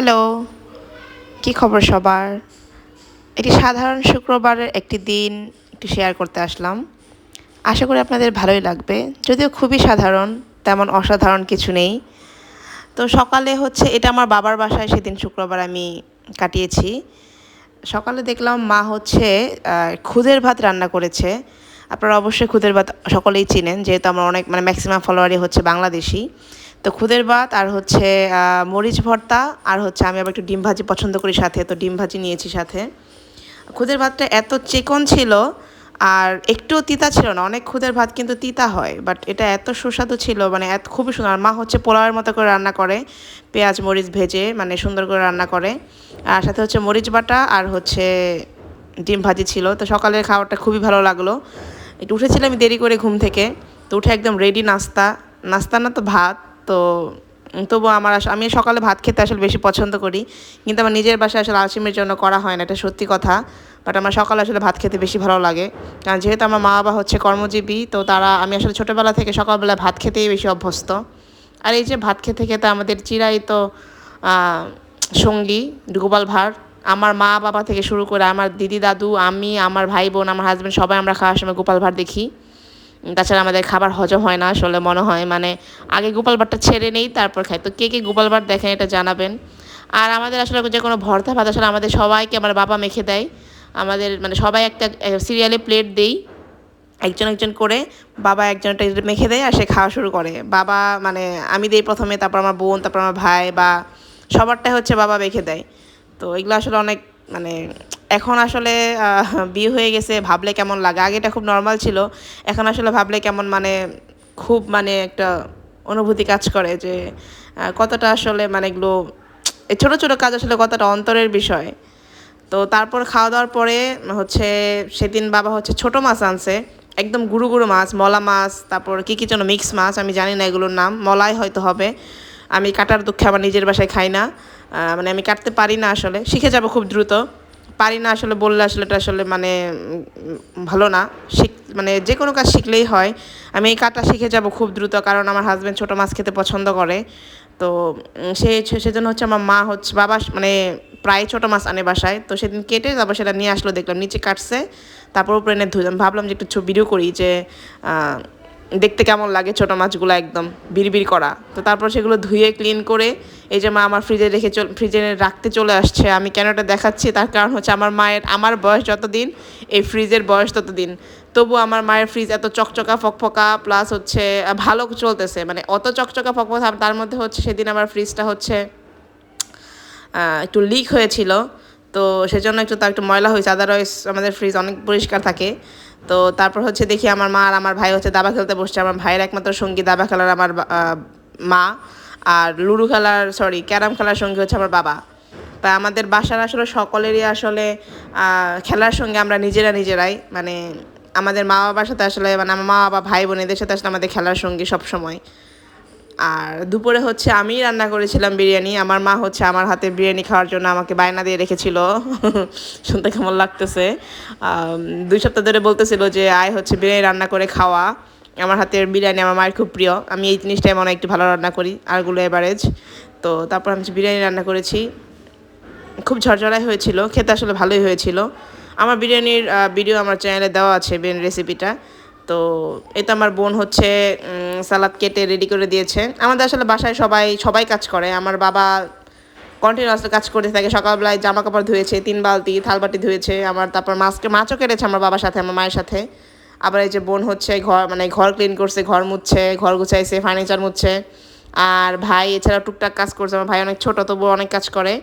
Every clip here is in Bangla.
হ্যালো, কি খবর সবার? একটি সাধারণ শুক্রবারের একটি দিন একটু শেয়ার করতে আসলাম। আশা করি আপনাদের ভালোই লাগবে। যদিও খুবই সাধারণ, তেমন অসাধারণ কিছু নেই। তো সকালে হচ্ছে, এটা আমার বাবার বাসায় সেদিন শুক্রবার আমি কাটিয়েছি। সকালে দেখলাম মা হচ্ছে খুদের ভাত রান্না করেছে। আপনারা অবশ্যই খুদের ভাত সকলেই চিনেন, যেহেতু আমার অনেক মানে ম্যাক্সিমাম ফলোয়ারই হচ্ছে বাংলাদেশি। তো খুদের ভাত, আর হচ্ছে মরিচ ভর্তা, আর হচ্ছে আমি আবার একটু ডিম ভাজি পছন্দ করি সাথে, তো ডিম ভাজি নিয়েছি সাথে। খুদের ভাতটা এত চিকন ছিল, আর একটুও তিতা ছিল না, অনেক খুদের ভাত কিন্তু তিতা হয় বাট এটা এত সুস্বাদু ছিল মানে এত খুবই সুন্দর মা হচ্ছে পোলাওয়ের মতো করে রান্না করে, পেঁয়াজ, মরিচ ভেজে মানে সুন্দর করে রান্না করে, আর সাথে হচ্ছে মরিচ বাটা, আর হচ্ছে ডিম ভাজি ছিল, তো সকালের খাবারটা খুবই ভালো লাগল। একটু উঠেছিলাম দেরি করে ঘুম থেকে, তো উঠে একদম রেডি নাস্তা নাস্তা না তো ভাত তো তবু আমার আমি সকালে ভাত খেতে আসলে বেশি পছন্দ করি। কিন্তু আমার নিজের বাসায় আসলে আলসিমের জন্য করা হয় না, এটা সত্যি কথা। বাট আমার সকালে আসলে ভাত খেতে বেশি ভালো লাগে। কারণ যেহেতু আমার মা বাবা হচ্ছে কর্মজীবী, তো তারা, আমি আসলে ছোটোবেলা থেকে সকালবেলা ভাত খেতেই বেশি অভ্যস্ত। আর এই যে ভাত খেতে খেতে আমাদের চিরায়িত সঙ্গী গোপাল ভাঁড়, আমার মা বাবা থেকে শুরু করে আমার দিদি দাদু আমি, আমার ভাই বোন আমার হাজব্যান্ড সবাই আমরা খাওয়ার সময় গোপাল ভাঁড় দেখি। তাছাড়া আমাদের খাবার হজম হয় না, আসলে মনে হয় মানে আগে গোপাল ভাঁড়টা ছেড়ে নেই, তারপর খাই। তো কে কে গোপাল ভাঁড় দেখেন এটা জানাবেন। আর আমাদের আসলে যে কোনো ভর্তা ভাত, আসলে আমাদের সবাইকে আমার বাবা মেখে দেয়। আমাদের মানে সবাই একটা সিরিয়ালে প্লেট দেই, একজন একজন করে বাবা একজনটা মেখে দেয় আর সে খাওয়া শুরু করে। বাবা মানে আমি দেই প্রথমে, তারপর আমার বোন, তারপর আমার ভাই বা সবারটাই হচ্ছে বাবা মেখে দেয়। তো এগুলো আসলে অনেক মানে এখন আসলে বিয়ে হয়ে গেছে, ভাবলে কেমন লাগে? আগে এটা খুব নর্মাল ছিল। এখন আসলে ভাবলে কেমন মানে খুব মানে একটা অনুভূতি কাজ করে যে কতটা আসলে মানে এগুলো ছোটো ছোটো কাজ আসলে কতটা অন্তরের বিষয়। তো তারপর খাওয়া দাওয়ার পরে হচ্ছে, সেদিন বাবা হচ্ছে ছোট মাছ আনছে, একদম গুরু গুরু মাছ, মলা মাছ, তারপর কী কী যেন মিক্স মাছ, আমি জানি না এগুলোর নাম, মলাই হয়তো হবে। আমি কাটার দুঃখে আমার নিজের বাসায় খাই না। মানে আমি কাটতে পারি না আসলে, শিখে যাব খুব দ্রুত। পারি না আসলে, বললে আসলে এটা আসলে মানে ভালো না। শিখ মানে যে কোনো কাজ শিখলেই হয়। আমি এই কাটা শিখে যাব খুব দ্রুত, কারণ আমার হাজব্যান্ড ছোটো মাছ খেতে পছন্দ করে। তো সে সেজন্য হচ্ছে আমার মা হচ্ছে, বাবা মানে প্রায় ছোটো মাছ আনে বাসায়। তো সেদিন কেটে তারপর সেটা নিয়ে আসলো, দেখলাম নিচে কাটছে। তারপর উপরে এনে ধুলাম ভাবলাম যে একটু ভিডিও করি যে দেখতে কেমন লাগে ছোটো মাছগুলো একদম বিড়বিড় করা। তো তারপর সেগুলো ধুয়ে ক্লিন করে এই যে মা আমার ফ্রিজে রেখে চল ফ্রিজে রাখতে চলে আসছে। আমি কেন এটা দেখাচ্ছি? তার কারণ হচ্ছে আমার মায়ের আমার বয়স যতদিন, এই ফ্রিজের বয়স ততদিন। তবু আমার মায়ের ফ্রিজ এত চকচকা ফকফকা প্লাস হচ্ছে ভালো চলতেছে। মানে অত চকচকা ফকফকা, তার মধ্যে হচ্ছে সেদিন আমার ফ্রিজটা হচ্ছে একটু লিক হয়েছিল। তো সেজন্য একটু তার একটু ময়লা হয়েছে আদারওয়াইজ আমাদের ফ্রিজ অনেক পরিষ্কার থাকে। তো তারপর হচ্ছে দেখি আমার মা আর আমার ভাই হচ্ছে দাবা খেলতে বসছে। আমার ভাইয়ের একমাত্র সঙ্গী, দাবা খেলার আমার মা। আর লুডো খেলার সরি ক্যারাম খেলার সঙ্গী হচ্ছে আমার বাবা। তা আমাদের বাসার আসলে সকলেরই আসলে খেলার সঙ্গে আমরা নিজেরা নিজেরাই মানে আমাদের মা বাবার সাথে আসলে মানে আমার মা বাবা ভাই বোনেদের সাথে আসলে আমাদের খেলার সঙ্গী সবসময়। আর দুপুরে হচ্ছে আমি রান্না করেছিলাম বিরিয়ানি, আমার মা হচ্ছে আমার হাতে বিরিয়ানি খাওয়ার জন্য আমাকে বায়না দিয়ে রেখেছিল। শুনতে কেমন লাগতেছে? দুই সপ্তাহ ধরে বলতেছিল যে, আয় হচ্ছে বিরিয়ানি রান্না করে খাওয়া। আমার হাতের বিরিয়ানি আমার মায়ের খুব প্রিয়। আমি এই জিনিসটাই মনে একটু ভালো রান্না করি আরগুলো এভারেজ তো তারপর আমি বিরিয়ানি রান্না করেছি। খুব ঝরঝরাই হয়েছিল, খেতে আসলে ভালোই হয়েছিল। আমার বিরিয়ানির ভিডিও আমার চ্যানেলে দেওয়া আছে বিরিয়ানির রেসিপিটা তো এটা আমার বোন হচ্ছে সালাদ কেটে রেডি করে দিয়েছে। আমাদের আসলে বাসায় সবাই সবাই কাজ করে। আমার বাবা কন্টিনিউয়াসলি কাজ করতে থাকে। সকালবেলায় জামা কাপড় ধুয়েছে, তিন বালতি, থালবাটি ধুয়েছে, আমার তারপর মাছকে মাছও কেটেছে আমার বাবার সাথে, আমার মায়ের সাথে। আবার এই যে বোন হচ্ছে ঘর মানে ঘর ক্লিন করছে, ঘর মুছছে, ঘর গুছাইছে ফার্নিচার মুছছে। আর ভাই এছাড়া টুকটাক কাজ করছে, আমার ভাই অনেক ছোটো, তবুও অনেক কাজ করে।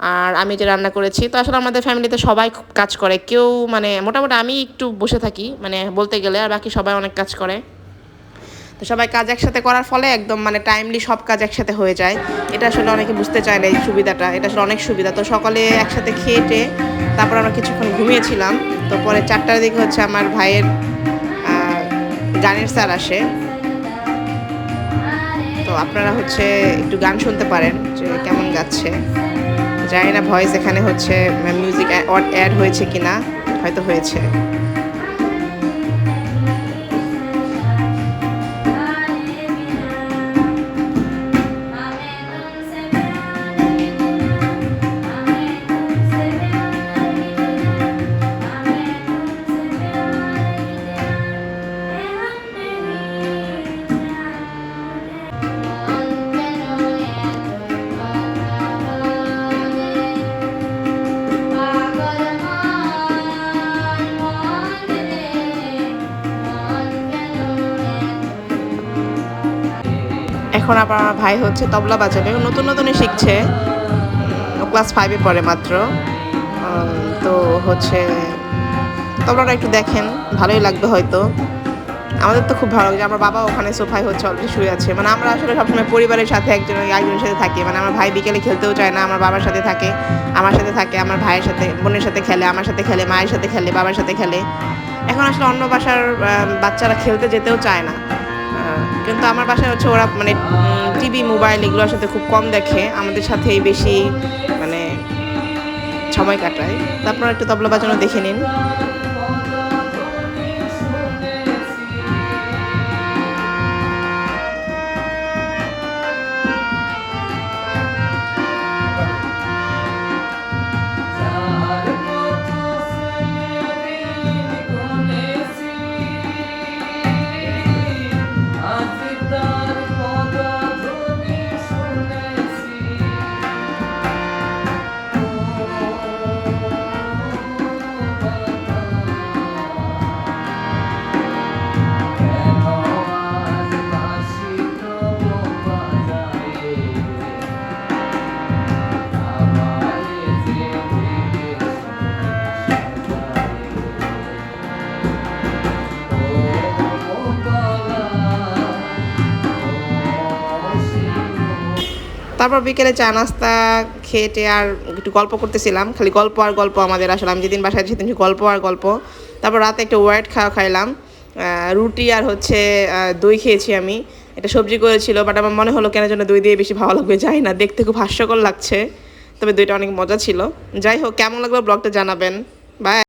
আর আমি যে রান্না করেছি, তো আসলে আমাদের ফ্যামিলিতে সবাই কাজ করে। কেউ মানে মোটামুটি আমি একটু বসে থাকি মানে বলতে গেলে, আর বাকি সবাই অনেক কাজ করে। তো সবাই কাজ একসাথে করার ফলে একদম মানে টাইমলি সব কাজ একসাথে হয়ে যায়। এটা আসলে অনেকে বুঝতে চায় না এই সুবিধাটা। এটা আসলে অনেক সুবিধা। তো সকালে একসাথে খেয়েটে তারপর আমরা কিছুক্ষণ ঘুমিয়েছিলাম। তো পরে চারটার দিকে হচ্ছে আমার ভাইয়ের গানের স্যার আসে। তো আপনারা হচ্ছে একটু গান শুনতে পারেন যে কেমন গাচ্ছে। জানি না ভয়েস এখানে হচ্ছে মিউজিক অ্যাড হয়েছে কি না হয়তো হয়েছে। এখন আবার আমার ভাই হচ্ছে তবলা বাজাবে। নতুন নতুনই শিখছে। ক্লাস ফাইভে পড়ে মাত্র। তো হচ্ছে তবলাটা একটু দেখেন, ভালোই লাগবে হয়তো। আমাদের তো খুব ভালো লাগে আমার বাবা ওখানে সোফায় হচ্ছে অলরেডি শুয়ে আছে। মানে আমরা আসলে সবসময় পরিবারের সাথে একজন একজনের সাথে থাকি। মানে আমার ভাই বিকেলে খেলতেও চায় না। আমার বাবার সাথে থাকে, আমার সাথে থাকে, আমার ভাইয়ের সাথে, বোনের সাথে খেলে, আমার সাথে খেলে, মায়ের সাথে খেলে, বাবার সাথে খেলে। এখন আসলে অন্য বাসার বাচ্চারা খেলতে যেতেও চায় না। কিন্তু আমার বাসায় হচ্ছে ওরা মানে টিভি মোবাইল এগুলোর সাথে খুব কম দেখে। আমাদের সাথেই বেশি মানে সময় কাটায়। তারপর একটু তবলা বাজানো দেখে নিন। তারপর বিকেলে চা, নাস্তা খেটে আর একটু গল্প করতেছিলাম। খালি গল্প আর গল্প আমাদের আসলে। আমি যেদিন বাসায় সেদিন গল্প আর গল্প। তারপর রাতে একটা ওয়াইট খাওয়া খাইলাম। রুটি আর হচ্ছে দই খেয়েছি আমি। এটা সবজি করেছিল বাট আমার মনে হলো কেন জন্য দই দিয়ে বেশি ভালো লাগবে, যাই না। দেখতে খুব হাস্যকর লাগছে। তবে দইটা অনেক মজা ছিল। যাই হোক, কেমন লাগল ব্লগটা জানাবেন। বাই